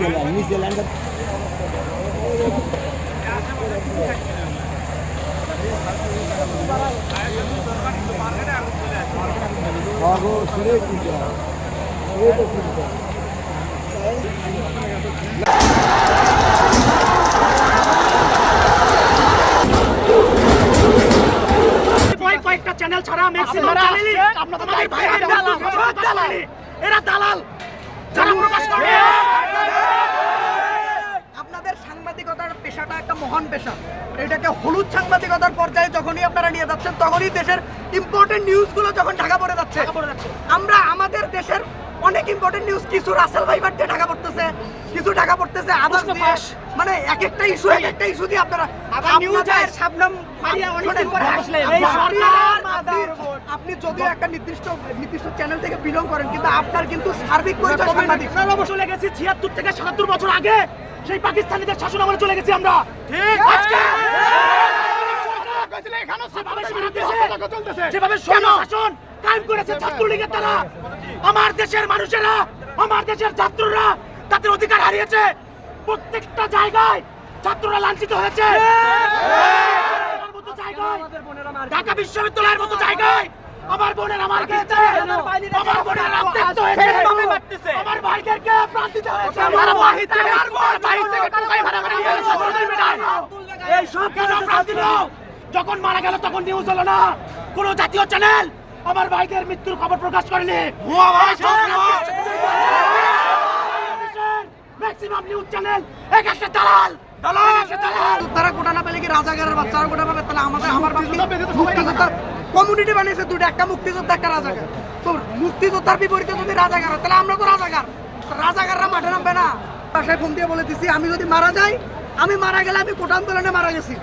New Zealand নিউজিল্যান্ডের কয়েকটা channel ছাড়া ম্যাক্সিমাম চ্যানেলই আপনাদের ভাইয়েরা এরা দালাল। যারা প্রকাশ করে এটাকে হলুদ সাংবাদিকতার পর্যায়ে যখনই আপনারা নিয়ে যাচ্ছেন তখনই দেশের ইম্পর্টেন্ট নিউজগুলো যখন ঢাকা পড়ে যাচ্ছে। আমরা আমাদের দেশের অনেক ইম্পর্টেন্ট নিউজ কিছু রাসেল ভাইবার দিয়ে ঢাকা পড়তেছে কিছু ঢাকা পড়তেছে আদার্স দিয়ে মানে এক একটা ইস্যু এক একটা ইস্যু দিয়ে আপনারা শাবনম। আপনি- যদিও একটা নির্দিষ্ট নির্দিষ্ট চ্যানেল থেকে বিলং করেন কিন্তু আপনার কিন্তু সার্বিক পরিচয় সাংবাদিক। চলে গেছি ছিয়াত্তর থেকে সাতাত্তর বছর আগে সেই পাকিস্তানিদের শাসন আমলে চলে গেছি আমরা। ঠিক যেভাবে সারা দেশে যেভাবে সৈন্য শাসন কায়েম করেছে ছাত্রলীগের তারা? আমার দেশের মানুষেরা আমার দেশের ছাত্ররা তাদের অধিকার হারিয়েছে। প্রত্যেকটা জায়গায় ছাত্ররা লাঞ্ছিত হয়েছে। ঢাকা বিশ্ববিদ্যালয়ের মতো জায়গায় আমার বোনের আমার আমার বোনের রক্তাক্ত হয়েছে। আমার ভাইদেরকে প্রাণ দিতে হয়েছে। আমার ভাইদের আমার ভাই থেকে টাকায় ভাড়া করে নিয়ে এসে সরকারি মেডাল এই সব কেন প্রাণ দিল? যখন মারা গেল তখন নিউজ হলো না। কোন জাতীয় চ্যানেল আমার ভাইদের মৃত্যুর খবর প্রকাশ করেনি। ম্যাক্সিমাম নিউজ চ্যানেল এক একটা দালাল। তারা না পেলে কি বাচ্চারা গোটা পাবে? তাহলে আমাদের আমার বাকি মুক্তিযোদ্ধা কমিউনিটি বানিয়েছে দুটো একটা মুক্তিযোদ্ধা একটা রাজাকার। তো মুক্তিযোদ্ধার বিপরীতে যদি রাজাকার হয়, তাহলে আমরা তো রাজাকার। তো রাজাকাররা মাঠে নামবে না। বাসায় ফোন দিয়ে বলে দিছি আমি যদি মারা যাই আমি মারা গেলে আমি কোটা আন্দোলনে মারা গেছি।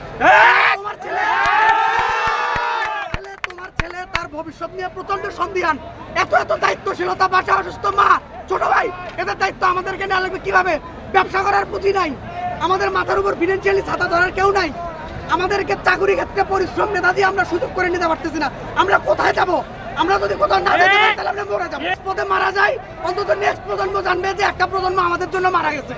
ক্ষেত্রে পরিশ্রম আমরা সুযোগ করে নিতে পারতেছি না। আমরা কোথায় যাব? আমরা যদি কোথাও না মারা যাই অন্তত নেক্সট প্রজন্ম জানবে যে একটা প্রজন্ম আমাদের জন্য মারা গেছে।